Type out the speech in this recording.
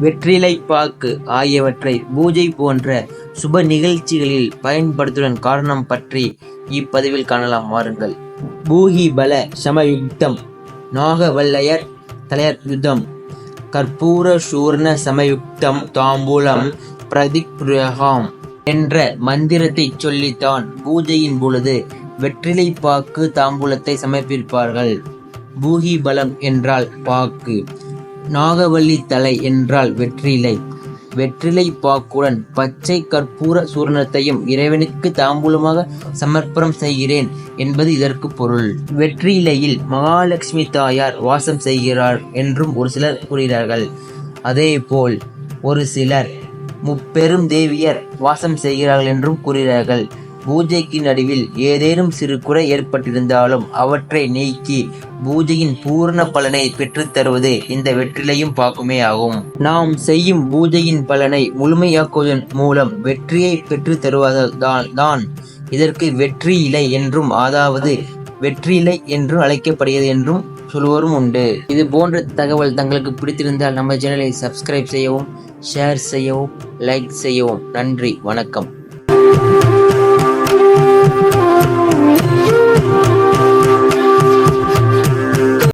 வெற்றிலை பாக்கு ஆகியவற்றை பூஜை போன்ற சுப நிகழ்ச்சிகளில் பயன்படுத்துவதன் காரணம் பற்றி இப்பதிவில் காணலாம். வாருங்கள். பூகி பல சமயுக்தம். நாகவல்லையர் தலையர் யுத்தம். கற்பூர சூர்ண சமயுக்தம் தாம்பூலம் பிரதிக்ருஹாம் என்ற மந்திரத்தை சொல்லித்தான் பூஜையின் பொழுது வெற்றிலை பாக்கு தாம்பூலத்தை சமர்ப்பிப்பார்கள். பூகி பலம் என்றால் பாக்கு. நாகவல்லி தலை என்றால் வெற்றிலை. வெற்றிலை பாக்குடன் பச்சை கற்பூர சூரணத்தையும் இறைவனுக்கு தாம்பூலமாக சமர்ப்பணம் செய்கிறேன் என்பது இதற்கு பொருள். வெற்றிலையில் மகாலட்சுமி தாயார் வாசம் செய்கிறார் என்றும் ஒரு சிலர் கூறுகிறார்கள். அதேபோல் ஒரு சிலர் முப்பெரும் தேவியர் வாசம் செய்கிறார்கள் என்றும் கூறுகிறார்கள். பூஜைக்கு நடுவில் ஏதேனும் சிறு குறை ஏற்பட்டிருந்தாலும் அவற்றை நீக்கி பூஜையின் பூர்ண பலனை பெற்றுத்தருவது இந்த வெற்றிலையும் பாக்குமே ஆகும். நாம் செய்யும் பூஜையின் பலனை முழுமையாக்குவதன் மூலம் வெற்றியை பெற்று தருவதால் தான் இதற்கு வெற்றி இலை என்றும் அதாவது வெற்றிலை என்றும் அழைக்கப்படுகிறது என்றும் சொல்வோரும் உண்டு. இது போன்ற தகவல் தங்களுக்கு பிடித்திருந்தால் நம்ம சேனலை சப்ஸ்கிரைப் செய்யவும் ஷேர் செய்யவும் லைக் செய்யவும். நன்றி வணக்கம்.